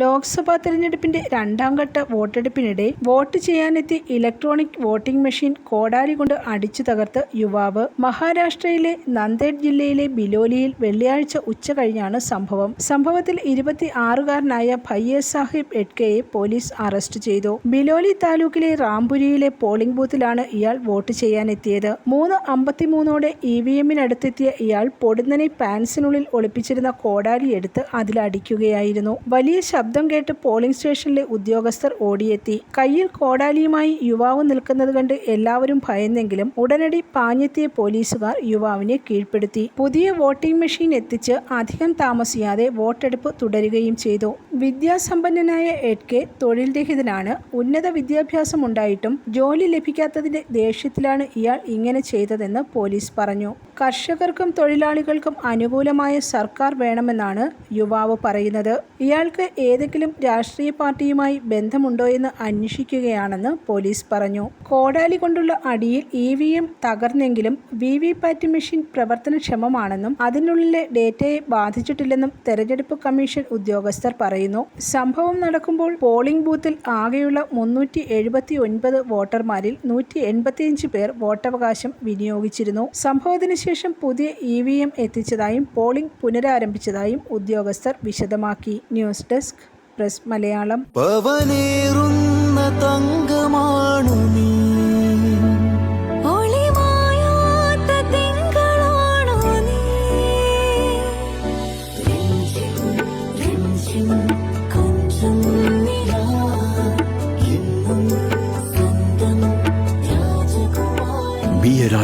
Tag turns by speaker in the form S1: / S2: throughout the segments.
S1: ലോക്സഭാ തെരഞ്ഞെടുപ്പിന്റെ രണ്ടാം ഘട്ട വോട്ടെടുപ്പിനിടെ വോട്ട് ചെയ്യാനെത്തി ഇലക്ട്രോണിക് വോട്ടിംഗ് മെഷീൻ കോടാലി കൊണ്ട് അടിച്ചു തകർത്ത് യുവാവ് മഹാരാഷ്ട്രയിലെ നന്ദേഡ് ജില്ലയിലെ ബിലോലിയിൽ വെള്ളിയാഴ്ച ഉച്ച കഴിഞ്ഞാണ് സംഭവം. സംഭവത്തിൽ ഇരുപത്തി ആറുകാരനായ ഭയ്യ സാഹിബ് എഡ്കയെ പോലീസ് അറസ്റ്റ് ചെയ്തു. ബിലോലി താലൂക്കിലെ റാംപുരിയിലെ പോളിംഗ് ബൂത്തിലാണ് ഇയാൾ വോട്ട് ചെയ്യാനെത്തിയത്. മൂന്ന് അമ്പത്തിമൂന്നോടെ ഇ വി എമ്മിനടുത്തെത്തിയ ഇയാൾ പൊടുന്നനെ പാൻസിനുള്ളിൽ ഒളിപ്പിച്ചിരുന്ന കോടാലി എടുത്ത് അതിലടിക്കുകയായിരുന്നു. വലിയ ശബ്ദം കേട്ട് പോളിംഗ് സ്റ്റേഷനിലെ ഉദ്യോഗസ്ഥർ ഓടിയെത്തി. കയ്യിൽ കോടാലിയുമായി യുവാവ് നിൽക്കുന്നത് കണ്ട് എല്ലാവരും ഭയന്നെങ്കിലും ഉടനടി പാഞ്ഞെത്തിയ പോലീസുകാർ യുവാവിനെ കീഴ്പ്പെടുത്തി. പുതിയ വോട്ടിംഗ് മെഷീൻ എത്തിച്ച് അധികം താമസിയാതെ വോട്ടെടുപ്പ് തുടരുകയും ചെയ്തു. വിദ്യാസമ്പന്നനായ എഡ് കെ തൊഴിൽ രഹിതനാണ് ഉന്നത വിദ്യാഭ്യാസം ഉണ്ടായിട്ടും ജോലി ലഭിക്കാത്തതിന്റെ ദേഷ്യത്തിലാണ് ഇയാൾ ഇങ്ങനെ ചെയ്തതെന്ന് പോലീസ് പറഞ്ഞു. കർഷകർക്കും തൊഴിലാളികൾക്കും അനുകൂലമായ സർക്കാർ വേണമെന്നാണ് യുവാവ് പറയുന്നത്. ഇയാൾക്ക് ഏതെങ്കിലും രാഷ്ട്രീയ പാർട്ടിയുമായി ബന്ധമുണ്ടോയെന്ന് അന്വേഷിക്കുകയാണെന്ന് പോലീസ് പറഞ്ഞു. കോടാലി കൊണ്ടുള്ള അടിയിൽ ഇ വി എം തകർന്നെങ്കിലും വി വി പാറ്റ് മെഷീൻ പ്രവർത്തനക്ഷമമാണെന്നും അതിനുള്ളിലെ ഡേറ്റയെ ബാധിച്ചിട്ടില്ലെന്നും തെരഞ്ഞെടുപ്പ് കമ്മീഷൻ ഉദ്യോഗസ്ഥർ പറയുന്നു. സംഭവം നടക്കുമ്പോൾ പോളിംഗ് ബൂത്തിൽ ആകെയുള്ള മുന്നൂറ്റി എഴുപത്തി ഒൻപത് വോട്ടർമാരിൽ നൂറ്റി എൺപത്തിയഞ്ച് പേർ വോട്ടവകാശം വിനിയോഗിച്ചിരുന്നു. സംഭവത്തിന് ശേഷം പുതിയ ഇ വി എം എത്തിച്ചതായും പോളിംഗ് പുനരാരംഭിച്ചതായും ഉദ്യോഗസ്ഥർ വിശദമാക്കി. News desk press Malayalam.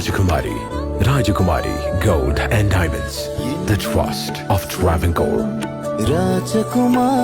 S2: Rajkumari, Rajkumari, Gold and Diamonds. The Trust of Travancore.
S3: Rajakumari.